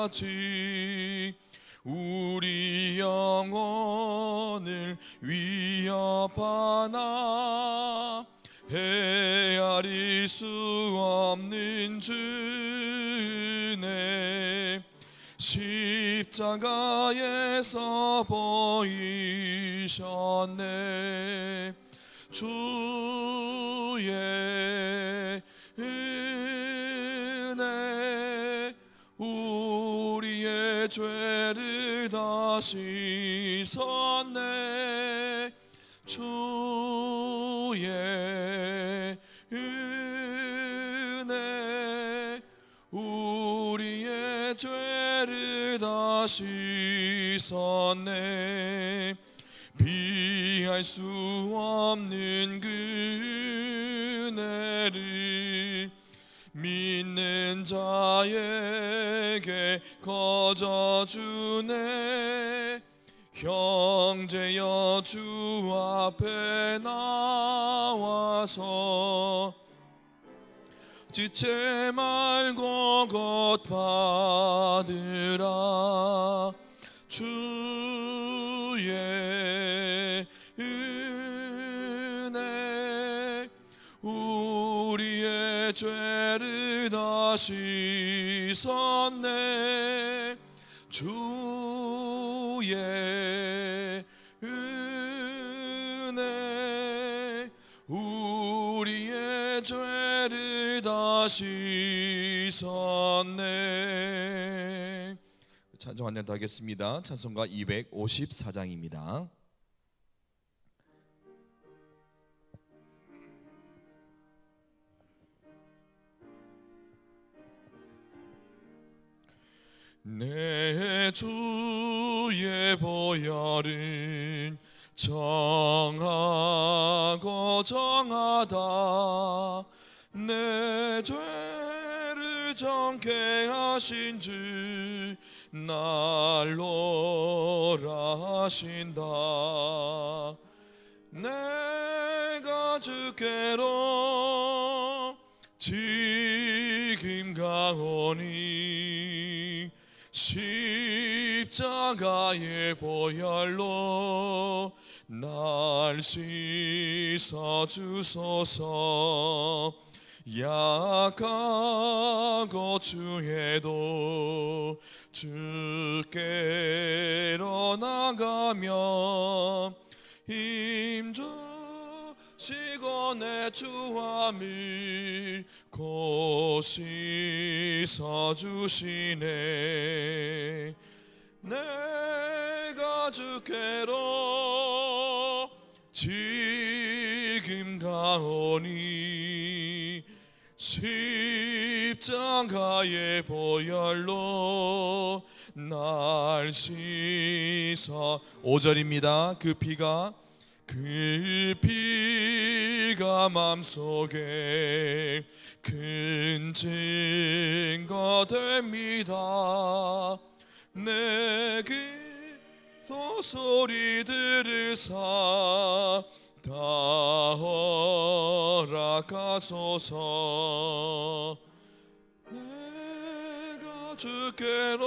같이 우리 영혼을 위협하나 헤아릴 수 없는 주네. 십자가에서 보이셨네. 주의 죄를 다 씻었네 주의 은혜 우리의 죄를 다 씻었네 비할 수 없는 그 은혜를 믿는 자에게 거저 주네. 형제여 주 앞에 나와서 지체 말고 곧 받으라. 주 죄를 다 씻었네. 주의 은혜 우리의 죄를 다 씻었네. 찬송 한번 더 하겠습니다. 찬송가 254장입니다 내 주의 보혈은 정하고 정하다. 내 죄를 정케 하신 주 날로라 하신다. 내가 주께로 지금 가오니 십자가의 보혈로 날 씻어 주소서. 약하고 주해도 주께로 나가며 힘주시고 내 주함을 곧 씻어 주시네. 내가 주께로 지금 가오니 십자가의 보혈로 날 씻어. 5절입니다. 그 피가 그 피가 맘속에 큰 증거 됩니다. 내 기도 소리 들으사 다 허락하소서. 내가 주께로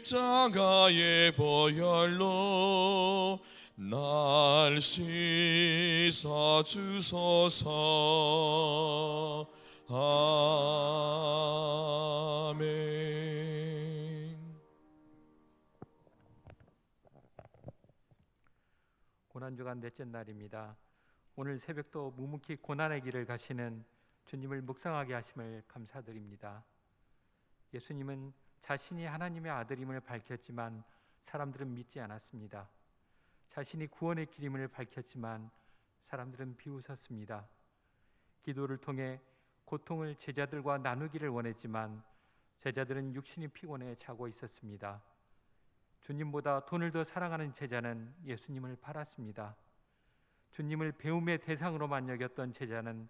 십자가의 보혈로 날 씻어 주소서 아멘 고난주간 넷째 날입니다. 오늘 새벽도 묵묵히 고난의 길을 가시는 주님을 묵상하게 하심을 감사드립니다. 예수님은 자신이 하나님의 아들임을 밝혔지만 사람들은 믿지 않았습니다. 자신이 구원의 길임을 밝혔지만 사람들은 비웃었습니다. 기도를 통해 고통을 제자들과 나누기를 원했지만 제자들은 육신이 피곤해 자고 있었습니다. 주님보다 돈을 더 사랑하는 제자는 예수님을 팔았습니다. 주님을 배움의 대상으로만 여겼던 제자는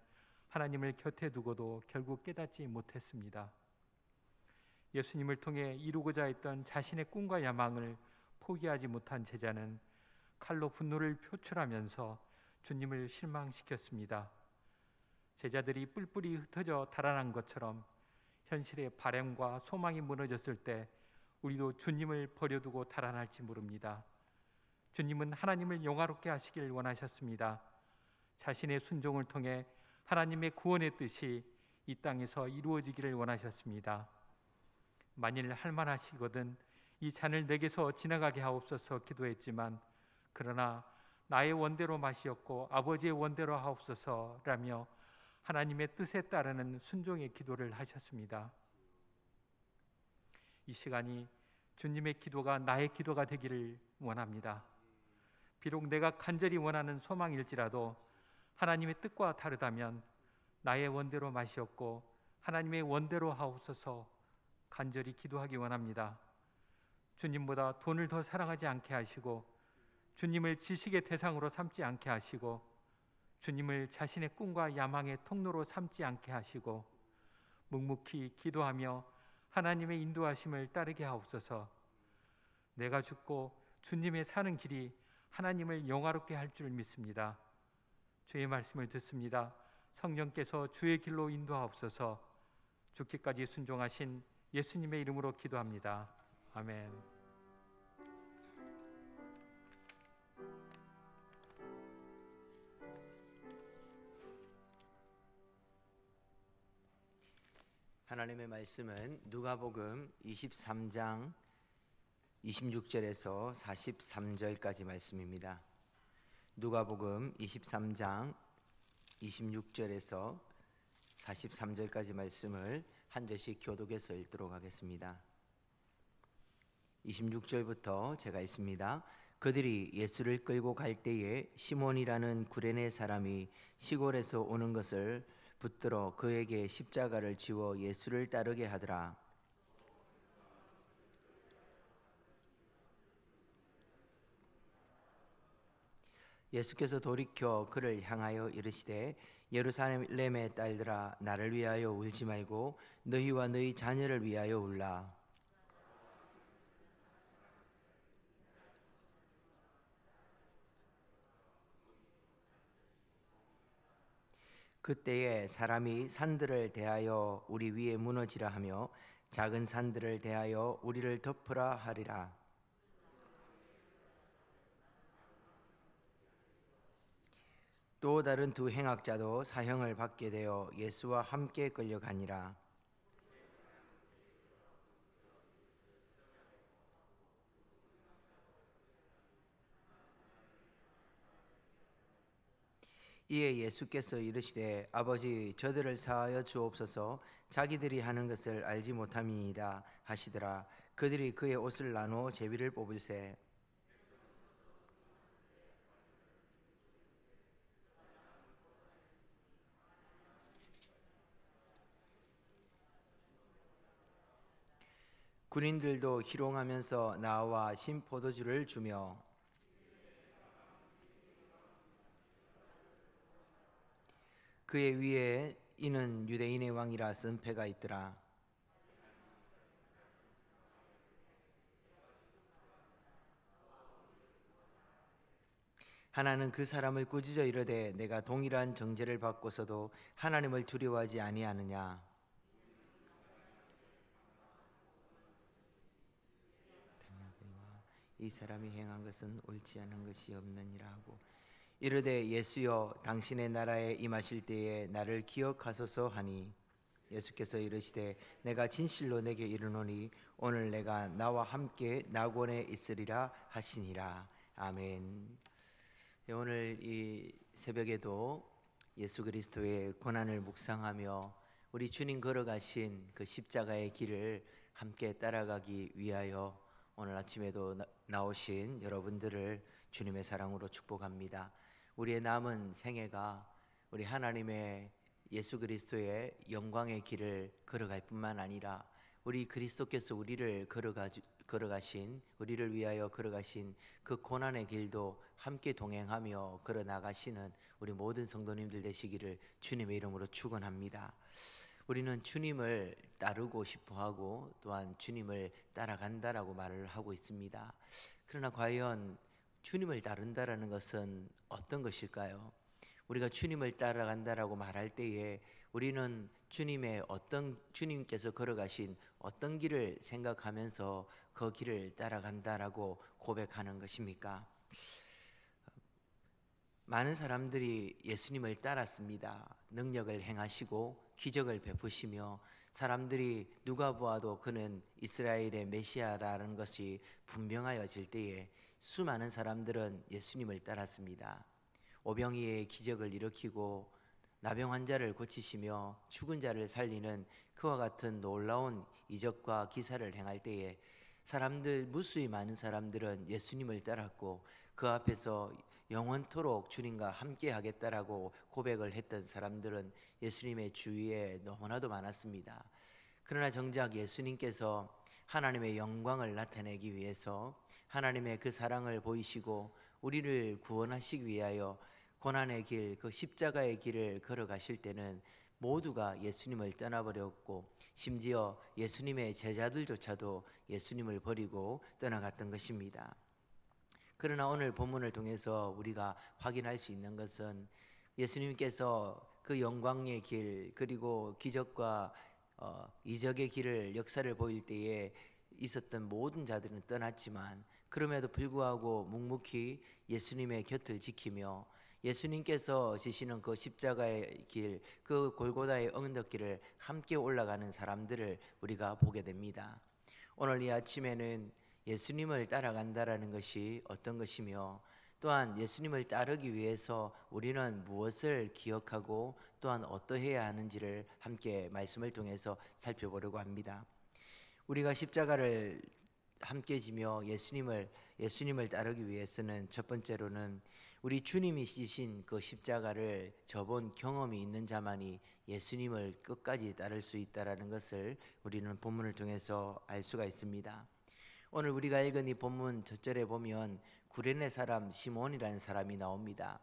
하나님을 곁에 두고도 결국 깨닫지 못했습니다. 예수님을 통해 이루고자 했던 자신의 꿈과 야망을 포기하지 못한 제자는 칼로 분노를 표출하면서 주님을 실망시켰습니다. 제자들이 뿔뿔이 흩어져 달아난 것처럼 현실의 바램과 소망이 무너졌을 때 우리도 주님을 버려두고 달아날지 모릅니다. 주님은 하나님을 영화롭게 하시길 원하셨습니다. 자신의 순종을 통해 하나님의 구원의 뜻이 이 땅에서 이루어지기를 원하셨습니다. 만일 할만하시거든 이 잔을 내게서 지나가게 하옵소서 기도했지만 그러나 나의 원대로 마시었고 아버지의 원대로 하옵소서라며 하나님의 뜻에 따르는 순종의 기도를 하셨습니다. 이 시간이 주님의 기도가 나의 기도가 되기를 원합니다. 비록 내가 간절히 원하는 소망일지라도 하나님의 뜻과 다르다면 나의 원대로 마시었고 하나님의 원대로 하옵소서 간절히 기도하기 원합니다. 주님보다 돈을 더 사랑하지 않게 하시고 주님을 지식의 대상으로 삼지 않게 하시고 주님을 자신의 꿈과 야망의 통로로 삼지 않게 하시고 묵묵히 기도하며 하나님의 인도하심을 따르게 하옵소서. 내가 죽고 주님의 사는 길이 하나님을 영화롭게 할 줄 믿습니다. 주의 말씀을 듣습니다. 성령께서 주의 길로 인도하옵소서. 죽기까지 순종하신 예수님의 이름으로 기도합니다. 아멘. 하나님의 말씀은 누가복음 23장 26절에서 43절까지 말씀입니다. 누가복음 23장 26절에서 43절까지 말씀을 한 절씩 교독해서 읽도록 하겠습니다. 26절부터 제가 읽습니다. 그들이 예수를 끌고 갈 때에 시몬이라는 구레네 사람이 시골에서 오는 것을 붙들어 그에게 십자가를 지워 예수를 따르게 하더라. 예수께서 돌이켜 그를 향하여 이르시되 예루살렘의 딸들아 나를 위하여 울지 말고 너희와 너희 자녀를 위하여 울라. 그때에 사람이 산들을 대하여 우리 위에 무너지라 하며 작은 산들을 대하여 우리를 덮으라 하리라. 또 다른 두 행악자도 사형을 받게 되어 예수와 함께 끌려가니라. 이에 예수께서 이르시되 아버지 저들을 사하여 주옵소서. 자기들이 하는 것을 알지 못함이니이다 하시더라. 그들이 그의 옷을 나누어 제비를 뽑을세 군인들도 희롱하면서 나와 신 포도주를 주며 그의 위에 이는 유대인의 왕이라 쓴 패가 있더라. 하나는 그 사람을 꾸짖어 이르되 내가 동일한 정죄를 받고서도 하나님을 두려워하지 아니하느냐 이 사람이 행한 것은 옳지 않은 것이 없느니라 하고 이르되 예수여 당신의 나라에 임하실 때에 나를 기억하소서 하니 예수께서 이르시되 내가 진실로 내게 이르노니 오늘 내가 나와 함께 낙원에 있으리라 하시니라 아멘. 네, 오늘 이 새벽에도 예수 그리스도의 고난을 묵상하며 우리 주님 걸어가신 그 십자가의 길을 함께 따라가기 위하여 오늘 아침에도 나- 나오신 여러분들을 주님의 사랑으로 축복합니다. 우리의 남은 생애가 우리 하나님의 예수 그리스도의 영광의 길을 걸어갈 뿐만 아니라 우리 그리스도께서 우리를 걸어가 걸어가신 우리를 위하여 걸어가신 그 고난의 길도 함께 동행하며 걸어 나가시는 우리 모든 성도님들 되시기를 주님의 이름으로 축원합니다. 우리는 주님을 따르고 싶어 하고 또한 주님을 따라간다라고 말을 하고 있습니다. 그러나 과연 주님을 따른다라는 것은 어떤 것일까요? 우리가 주님을 따라간다라고 말할 때에 우리는 주님의 어떤 주님께서 걸어가신 어떤 길을 생각하면서 그 길을 따라간다라고 고백하는 것입니까? 많은 사람들이 예수님을 따랐습니다. 능력을 행하시고 기적을 베푸시며 사람들이 누가 보아도 그는 이스라엘의 메시아라는 것이 분명하여질 때에 수많은 사람들은 예수님을 따랐습니다. 오병이의 기적을 일으키고 나병 환자를 고치시며 죽은 자를 살리는 그와 같은 놀라운 이적과 기사를 행할 때에 사람들 무수히 많은 사람들은 예수님을 따랐고 그 앞에서 영원토록 주님과 함께 하겠다라고 고백을 했던 사람들은 예수님의 주위에 너무나도 많았습니다. 그러나 정작 예수님께서 하나님의 영광을 나타내기 위해서 하나님의 그 사랑을 보이시고 우리를 구원하시기 위하여 고난의 길, 그 십자가의 길을 걸어가실 때는 모두가 예수님을 떠나버렸고 심지어 예수님의 제자들조차도 예수님을 버리고 떠나갔던 것입니다. 그러나 오늘 본문을 통해서 우리가 확인할 수 있는 것은 예수님께서 그 영광의 길 그리고 기적과 어, 이적의 길을 역사를 보일 때에 있었던 모든 자들은 떠났지만 그럼에도 불구하고 묵묵히 예수님의 곁을 지키며 예수님께서 지시는 그 십자가의 길, 그 골고다의 언덕길을 함께 올라가는 사람들을 우리가 보게 됩니다. 오늘 이 아침에는 예수님을 따라간다라는 것이 어떤 것이며 또한 예수님을 따르기 위해서 우리는 무엇을 기억하고 또한 어떠해야 하는지를 함께 말씀을 통해서 살펴보려고 합니다. 우리가 십자가를 함께 지며 예수님을 예수님을 따르기 위해서는 첫 번째로는 우리 주님이 지신 그 십자가를 접은 경험이 있는 자만이 예수님을 끝까지 따를 수 있다라는 것을 우리는 본문을 통해서 알 수가 있습니다. 오늘 우리가 읽은 이 본문 첫절에 보면 구레네 사람 시몬이라는 사람이 나옵니다.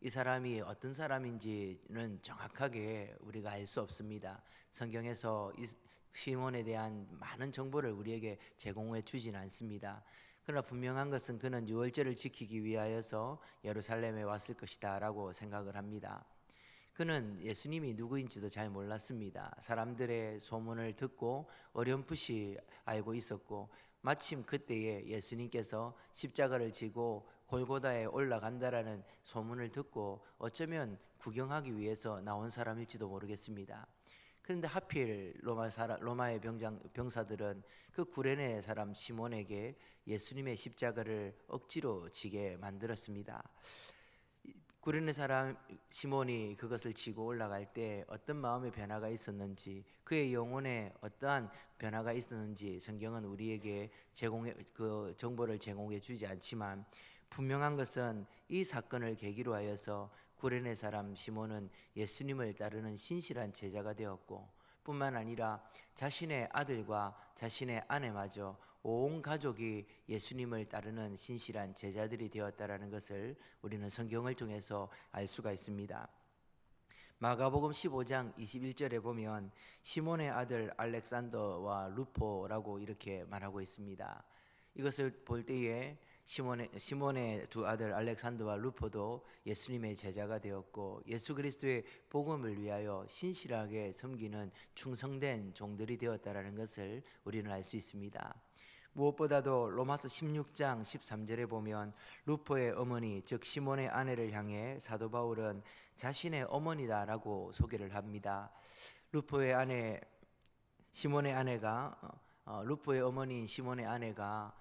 이 사람이 어떤 사람인지는 정확하게 우리가 알 수 없습니다. 성경에서 이 시몬에 대한 많은 정보를 우리에게 제공해 주진 않습니다. 그러나 분명한 것은 그는 유월절을 지키기 위하여서 예루살렘에 왔을 것이다라고 생각을 합니다. 그는 예수님이 누구인지도 잘 몰랐습니다. 사람들의 소문을 듣고 어렴풋이 알고 있었고 마침 그때에 예수님께서 십자가를 지고 골고다에 올라간다라는 소문을 듣고 어쩌면 구경하기 위해서 나온 사람일지도 모르겠습니다. 그런데 하필 로마 사라, 로마의 병장, 병사들은 그 구레네 사람 시몬에게 예수님의 십자가를 억지로 지게 만들었습니다. 구레네 사람 시몬이 그것을 지고 올라갈 때 어떤 마음의 변화가 있었는지 그의 영혼에 어떠한 변화가 있었는지 성경은 우리에게 제공해 그 정보를 제공해 주지 않지만 분명한 것은 이 사건을 계기로 하여서 구레네 사람 시몬은 예수님을 따르는 신실한 제자가 되었고 뿐만 아니라 자신의 아들과 자신의 아내마저 온 가족이 예수님을 따르는 신실한 제자들이 되었다라는 것을 우리는 성경을 통해서 알 수가 있습니다. 마가복음 15장 21절에 보면 시몬의 아들 알렉산더와 루포라고 이렇게 말하고 있습니다. 이것을 볼 때에 시몬의, 시몬의 두 아들 알렉산더와 루포도 예수님의 제자가 되었고 예수 그리스도의 복음을 위하여 신실하게 섬기는 충성된 종들이 되었다라는 것을 우리는 알 수 있습니다. 무엇보다도 로마서 16장 13절에 보면 루포의 어머니 즉 시몬의 아내를 향해 사도 바울은 자신의 어머니다라고 소개를 합니다. 루포의 아내 시몬의 아내가 어, 루포의 어머니인 시몬의 아내가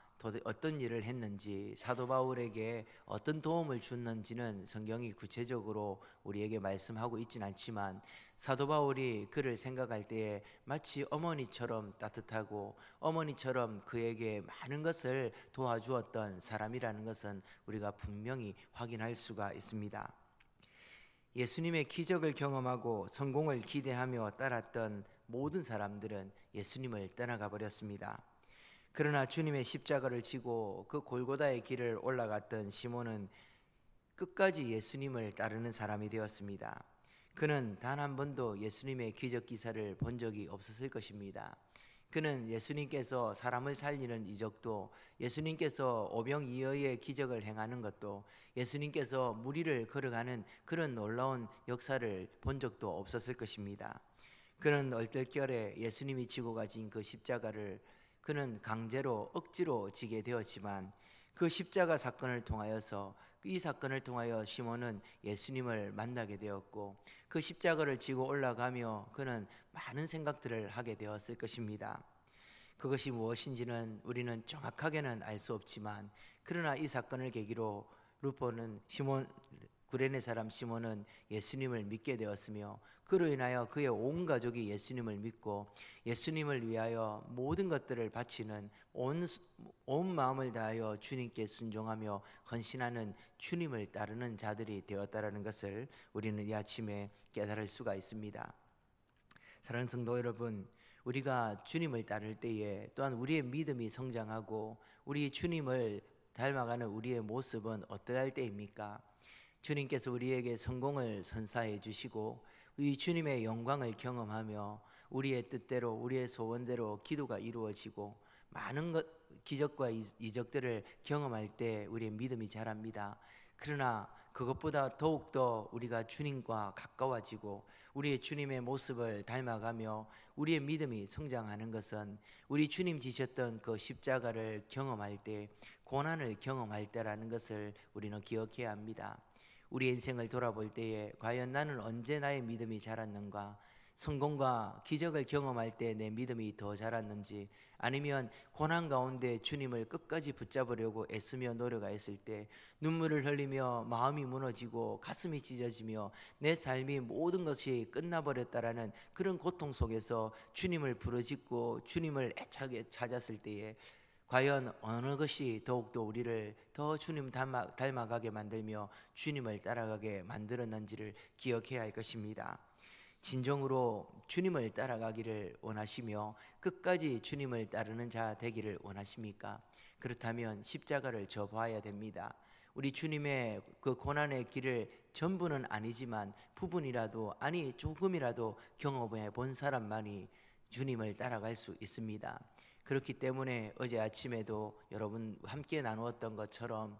어떤 일을 했는지 사도 바울에게 어떤 도움을 줬는지는 성경이 구체적으로 우리에게 말씀하고 있진 않지만 사도 바울이 그를 생각할 때에 마치 어머니처럼 따뜻하고 어머니처럼 그에게 많은 것을 도와주었던 사람이라는 것은 우리가 분명히 확인할 수가 있습니다. 예수님의 기적을 경험하고 성공을 기대하며 따랐던 모든 사람들은 예수님을 떠나가 버렸습니다. 그러나 주님의 십자가를 지고 그 골고다의 길을 올라갔던 시몬은 끝까지 예수님을 따르는 사람이 되었습니다. 그는 단 한 번도 예수님의 기적 기사를 본 적이 없었을 것입니다. 그는 예수님께서 사람을 살리는 이적도 예수님께서 오병이어의 기적을 행하는 것도 예수님께서 무리를 걸어가는 그런 놀라운 역사를 본 적도 없었을 것입니다. 그는 얼떨결에 예수님이 지고 가진 그 십자가를 그는 강제로 억지로 지게 되었지만 그 십자가 사건을 통하여서 이 사건을 통하여 시몬은 예수님을 만나게 되었고 그 십자가를 지고 올라가며 그는 많은 생각들을 하게 되었을 것입니다. 그것이 무엇인지는 우리는 정확하게는 알 수 없지만 그러나 이 사건을 계기로 루포는 시몬 구레네 사람 시몬은 예수님을 믿게 되었으며 그로 인하여 그의 온 가족이 예수님을 믿고 예수님을 위하여 모든 것들을 바치는 온, 수- 온 마음을 다하여 주님께 순종하며 헌신하는 주님을 따르는 자들이 되었다라는 것을 우리는 이 아침에 깨달을 수가 있습니다. 사랑하는 성도 여러분, 우리가 주님을 따를 때에 또한 우리의 믿음이 성장하고 우리 주님을 닮아가는 우리의 모습은 어떠할 때입니까? 주님께서 우리에게 성공을 선사해 주시고 우리 주님의 영광을 경험하며 우리의 뜻대로 우리의 소원대로 기도가 이루어지고 많은 것 기적과 이- 이적들을 경험할 때 우리의 믿음이 자랍니다. 그러나 그것보다 더욱더 우리가 주님과 가까워지고 우리의 주님의 모습을 닮아가며 우리의 믿음이 성장하는 것은 우리 주님 지셨던 그 십자가를 경험할 때 고난을 경험할 때라는 것을 우리는 기억해야 합니다. 우리 인생을 돌아볼 때에 과연 나는 언제 나의 믿음이 자랐는가? 성공과 기적을 경험할 때 내 믿음이 더 자랐는지 아니면 고난 가운데 주님을 끝까지 붙잡으려고 애쓰며 노력하였을 때 눈물을 흘리며 마음이 무너지고 가슴이 찢어지며 내 삶이 모든 것이 끝나버렸다라는 그런 고통 속에서 주님을 부르짖고 주님을 애착에 찾았을 때에 과연 어느 것이 더욱더 우리를 더 주님 닮아, 닮아 가게 만들며 주님을 따라가게 만들었는지를 기억해야 할 것입니다. 진정으로 주님을 따라가기를 원하시며 끝까지 주님을 따르는 자 되기를 원하십니까? 그렇다면 십자가를 져봐야 됩니다. 우리 주님의 그 고난의 길을 전부는 아니지만 부분이라도 아니 조금이라도 경험해 본 사람만이 주님을 따라갈 수 있습니다. 그렇기 때문에 어제 아침에도 여러분 함께 나누었던 것처럼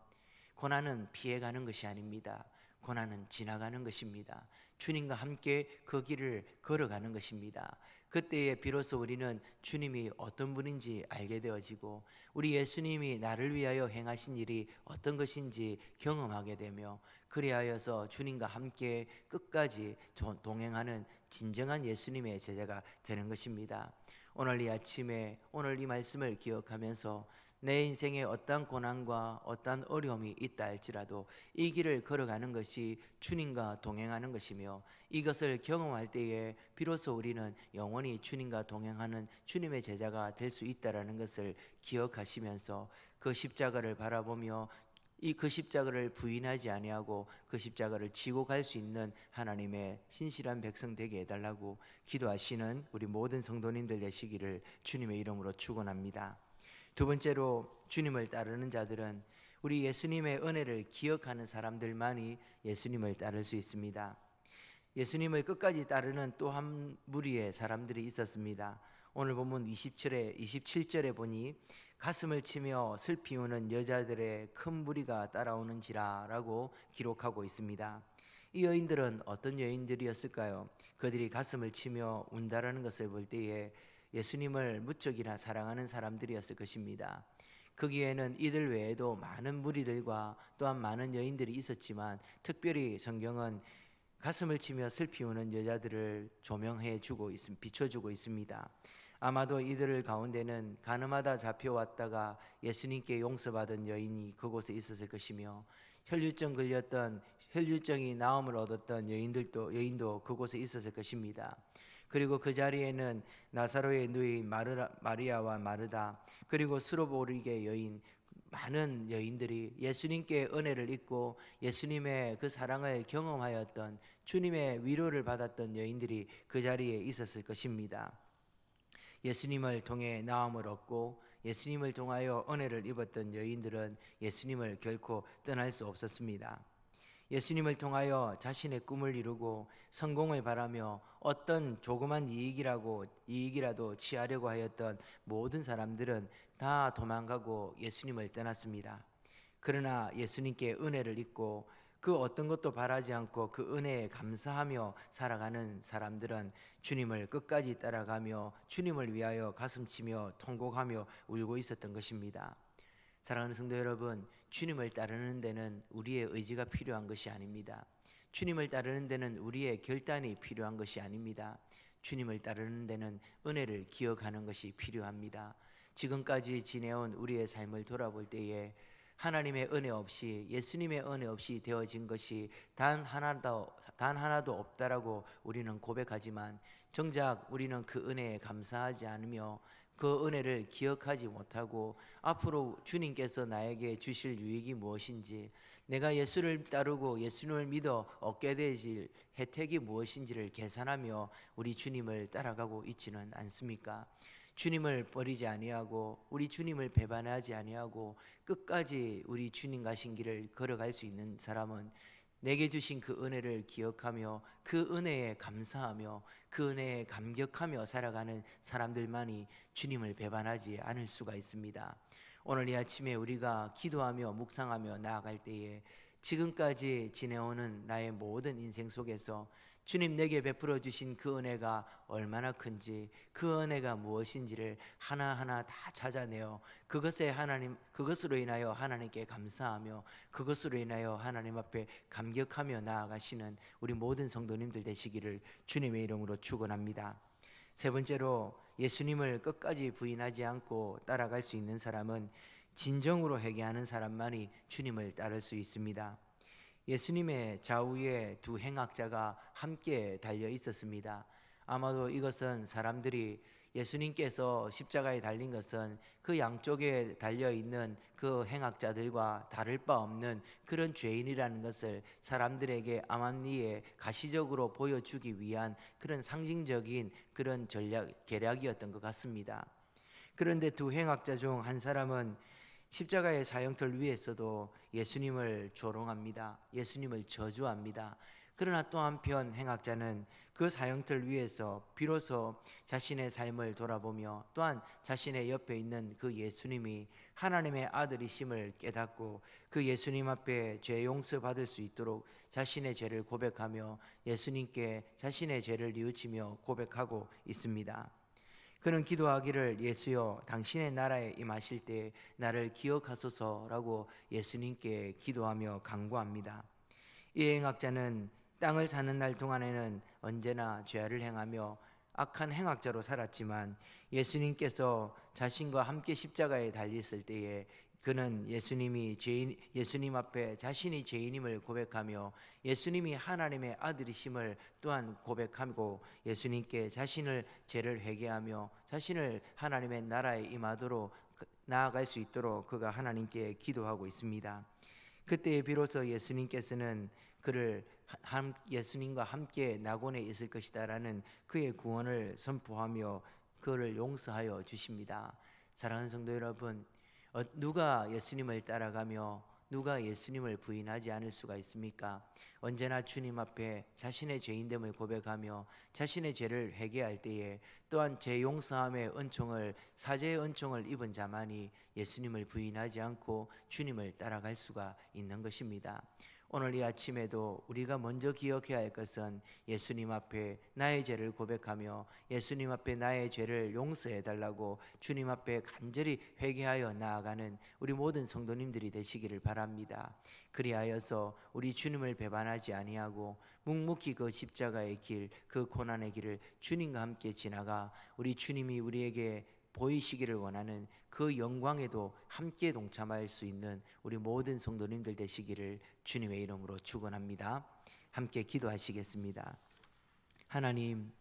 고난은 피해가는 것이 아닙니다. 고난은 지나가는 것입니다. 주님과 함께 그 길을 걸어가는 것입니다. 그때에 비로소 우리는 주님이 어떤 분인지 알게 되어지고 우리 예수님이 나를 위하여 행하신 일이 어떤 것인지 경험하게 되며 그리하여서 주님과 함께 끝까지 조- 동행하는 진정한 예수님의 제자가 되는 것입니다. 오늘 이 아침에 오늘 이 말씀을 기억하면서 내 인생에 어떠한 고난과 어떠한 어려움이 있다 할지라도 이 길을 걸어가는 것이 주님과 동행하는 것이며 이것을 경험할 때에 비로소 우리는 영원히 주님과 동행하는 주님의 제자가 될 수 있다라는 것을 기억하시면서 그 십자가를 바라보며 이 그 십자가를 부인하지 아니하고 그 십자가를 지고 갈 수 있는 하나님의 신실한 백성 되게 해달라고 기도하시는 우리 모든 성도님들 되시기를 주님의 이름으로 축원합니다. 두 번째로 주님을 따르는 자들은 우리 예수님의 은혜를 기억하는 사람들만이 예수님을 따를 수 있습니다. 예수님을 끝까지 따르는 또 한 무리의 사람들이 있었습니다. 오늘 본문 27에 27절에 보니 가슴을 치며 슬피 우는 여자들의 큰 무리가 따라오는지라라고 기록하고 있습니다. 이 여인들은 어떤 여인들이었을까요? 그들이 가슴을 치며 운다라는 것을 볼 때에 예수님을 무척이나 사랑하는 사람들이었을 것입니다. 거기에는 이들 외에도 많은 무리들과 또한 많은 여인들이 있었지만 특별히 성경은 가슴을 치며 슬피 우는 여자들을 조명해 주고 있음 비춰 주고 있습니다. 아마도 이들 가운데는 가늠하다 잡혀왔다가 예수님께 용서받은 여인이 그곳에 있었을 것이며 혈류증 걸렸던 혈류증이 나음을 얻었던 여인들도 여인도 그곳에 있었을 것입니다. 그리고 그 자리에는 나사로의 누이 마르라, 마리아와 마르다 그리고 수로보리게 여인 많은 여인들이 예수님께 은혜를 입고 예수님의 그 사랑을 경험하였던 주님의 위로를 받았던 여인들이 그 자리에 있었을 것입니다. 예수님을 통해 나음을 얻고 예수님을 통하여 은혜를 입었던 여인들은 예수님을 결코 떠날 수 없었습니다. 예수님을 통하여 자신의 꿈을 이루고 성공을 바라며 어떤 조그만 이익이라고 이익이라도 취하려고 하였던 모든 사람들은 다 도망가고 예수님을 떠났습니다. 그러나 예수님께 은혜를 잊고 그 어떤 것도 바라지 않고 그 은혜에 감사하며 살아가는 사람들은 주님을 끝까지 따라가며 주님을 위하여 가슴치며 통곡하며 울고 있었던 것입니다. 사랑하는 성도 여러분, 주님을 따르는 데는 우리의 의지가 필요한 것이 아닙니다. 주님을 따르는 데는 우리의 결단이 필요한 것이 아닙니다. 주님을 따르는 데는 은혜를 기억하는 것이 필요합니다. 지금까지 지내온 우리의 삶을 돌아볼 때에 하나님의 은혜 없이 예수님의 은혜 없이 되어진 것이 단 하나도 단 하나도 없다라고 우리는 고백하지만 정작 우리는 그 은혜에 감사하지 않으며 그 은혜를 기억하지 못하고 앞으로 주님께서 나에게 주실 유익이 무엇인지 내가 예수를 따르고 예수님을 믿어 얻게 되실 혜택이 무엇인지를 계산하며 우리 주님을 따라가고 있지는 않습니까? 주님을 버리지 아니하고 우리 주님을 배반하지 아니하고 끝까지 우리 주님 가신 길을 걸어갈 수 있는 사람은 내게 주신 그 은혜를 기억하며 그 은혜에 감사하며 그 은혜에 감격하며 살아가는 사람들만이 주님을 배반하지 않을 수가 있습니다. 오늘 이 아침에 우리가 기도하며 묵상하며 나아갈 때에 지금까지 지내오는 나의 모든 인생 속에서 주님 내게 베풀어 주신 그 은혜가 얼마나 큰지 그 은혜가 무엇인지를 하나하나 다 찾아내어 그것에 하나님 그것으로 인하여 하나님께 감사하며 그것으로 인하여 하나님 앞에 감격하며 나아가시는 우리 모든 성도님들 되시기를 주님의 이름으로 축원합니다. 세 번째로 예수님을 끝까지 부인하지 않고 따라갈 수 있는 사람은 진정으로 회개하는 사람만이 주님을 따를 수 있습니다. 예수님의 좌우에 두 행악자가 함께 달려 있었습니다. 아마도 이것은 사람들이 예수님께서 십자가에 달린 것은 그 양쪽에 달려 있는 그 행악자들과 다를 바 없는 그런 죄인이라는 것을 사람들에게 암암리에 가시적으로 보여주기 위한 그런 상징적인 그런 전략 계략이었던 것 같습니다. 그런데 두 행악자 중 한 사람은 십자가의 사형틀 위에서도 예수님을 조롱합니다. 예수님을 저주합니다. 그러나 또 한편 행악자는 그 사형틀 위에서 비로소 자신의 삶을 돌아보며 또한 자신의 옆에 있는 그 예수님이 하나님의 아들이심을 깨닫고 그 예수님 앞에 죄 용서 받을 수 있도록 자신의 죄를 고백하며 예수님께 자신의 죄를 뉘우치며 고백하고 있습니다. 그는 기도하기를 예수여 당신의 나라에 임하실 때 나를 기억하소서라고 예수님께 기도하며 간구합니다. 이 행악자는 땅을 사는 날 동안에는 언제나 죄를 행하며 악한 행악자로 살았지만 예수님께서 자신과 함께 십자가에 달렸을 때에 그는 예수님이 죄인 예수님 앞에 자신이 죄인임을 고백하며 예수님이 하나님의 아들이심을 또한 고백하고 예수님께 자신을 죄를 회개하며 자신을 하나님의 나라에 임하도록 나아갈 수 있도록 그가 하나님께 기도하고 있습니다. 그때 비로소 예수님께서는 그를 함, 예수님과 함께 낙원에 있을 것이다라는 그의 구원을 선포하며 그를 용서하여 주십니다. 사랑하는 성도 여러분, 어, 누가 예수님을 따라가며 누가 예수님을 부인하지 않을 수가 있습니까? 언제나 주님 앞에 자신의 죄인됨을 고백하며 자신의 죄를 회개할 때에 또한 죄 용서함의 은총을 사죄의 은총을 입은 자만이 예수님을 부인하지 않고 주님을 따라갈 수가 있는 것입니다. 오늘 이 아침에도 우리가 먼저 기억해야 할 것은 예수님 앞에 나의 죄를 고백하며 예수님 앞에 나의 죄를 용서해 달라고 주님 앞에 간절히 회개하여 나아가는 우리 모든 성도님들이 되시기를 바랍니다. 그리하여서 우리 주님을 배반하지 아니하고 묵묵히 그 십자가의 길, 그 고난의 길을 주님과 함께 지나가 우리 주님이 우리에게 보이시기를 원하는 그 영광에도 함께 동참할 수 있는 우리 모든 성도님들 되시기를 주님의 이름으로 축원합니다. 함께 기도하시겠습니다. 하나님,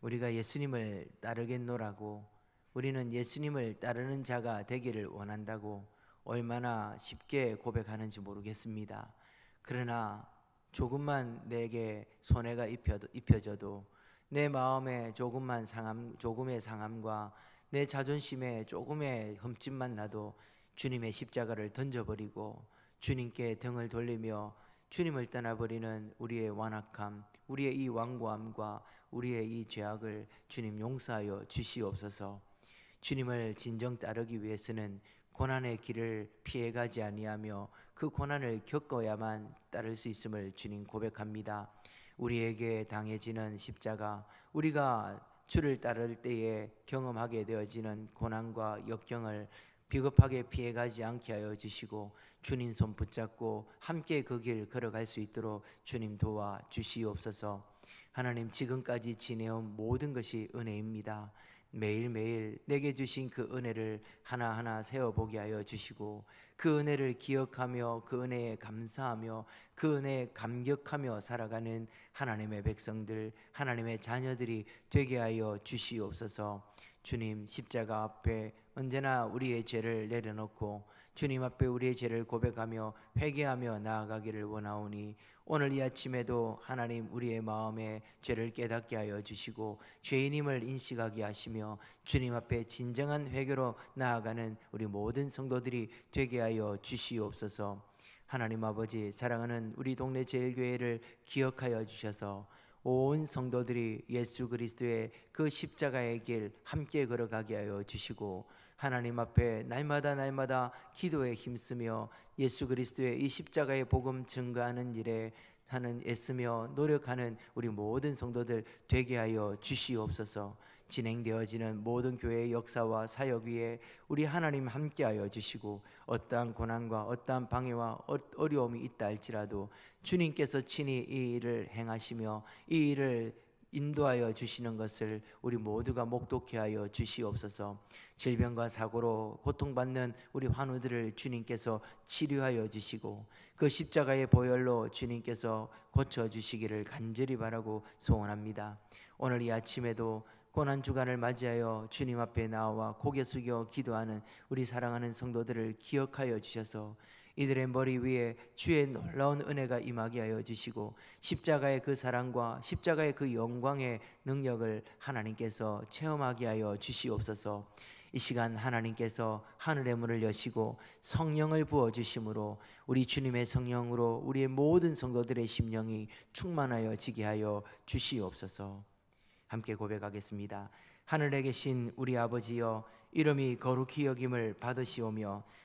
우리가 예수님을 따르겠노라고 우리는 예수님을 따르는 자가 되기를 원한다고 얼마나 쉽게 고백하는지 모르겠습니다. 그러나 조금만 내게 손해가 입혀져도 내 마음에 조금만 상함, 조금의 상함과 내 자존심에 조금의 흠집만 나도 주님의 십자가를 던져버리고 주님께 등을 돌리며 주님을 떠나버리는 우리의 완악함, 우리의 이 완고함과 우리의 이 죄악을 주님 용서하여 주시옵소서. 주님을 진정 따르기 위해서는 고난의 길을 피해가지 아니하며 그 고난을 겪어야만 따를 수 있음을 주님 고백합니다. 우리에게 당해지는 십자가, 우리가 주를 따를 때에 경험하게 되어지는 고난과 역경을 비겁하게 피해가지 않게 하여 주시고 주님 손 붙잡고 함께 그 길 걸어갈 수 있도록 주님 도와 주시옵소서. 하나님 지금까지 지내온 모든 것이 은혜입니다. 매일매일 내게 주신 그 은혜를 하나하나 세어보게 하여 주시고 그 은혜를 기억하며 그 은혜에 감사하며 그 은혜에 감격하며 살아가는 하나님의 백성들, 하나님의 자녀들이 되게 하여 주시옵소서. 주님 십자가 앞에 언제나 우리의 죄를 내려놓고 주님 앞에 우리의 죄를 고백하며 회개하며 나아가기를 원하오니 오늘 이 아침에도 하나님 우리의 마음에 죄를 깨닫게 하여 주시고 죄인임을 인식하게 하시며 주님 앞에 진정한 회개로 나아가는 우리 모든 성도들이 되게 하여 주시옵소서. 하나님 아버지 사랑하는 우리 동네 제일교회를 기억하여 주셔서 온 성도들이 예수 그리스도의 그 십자가의 길 함께 걸어가게 하여 주시고 하나님 앞에 날마다 날마다 기도에 힘쓰며 예수 그리스도의 이 십자가의 복음 증거하는 일에 하는 애쓰며 노력하는 우리 모든 성도들 되게 하여 주시옵소서. 진행되어지는 모든 교회의 역사와 사역 위에 우리 하나님 함께하여 주시고 어떠한 고난과 어떠한 방해와 어- 어려움이 있다 할지라도 주님께서 친히 이 일을 행하시며 이 일을 인도하여 주시는 것을 우리 모두가 목독해 하여 주시옵소서. 질병과 사고로 고통받는 우리 환우들을 주님께서 치료하여 주시고 그 십자가의 보혈로 주님께서 고쳐 주시기를 간절히 바라고 소원합니다. 오늘 이 아침에도 고난 주간을 맞이하여 주님 앞에 나와 고개 숙여 기도하는 우리 사랑하는 성도들을 기억하여 주셔서 이들의 머리 위에 주의 놀라운 은혜가 임하게 하여 주시고 십자가의 그 사랑과 십자가의 그 영광의 능력을 하나님께서 체험하게 하여 주시옵소서. 이 시간 하나님께서 하늘의 문을 여시고 성령을 부어 주심으로 우리 주님의 성령으로 우리의 모든 성도들의 심령이 충만하여 지게 하여 주시옵소서. 함께 고백하겠습니다. 하늘에 계신 우리 아버지여 이름이 거룩히 여김을 받으시오며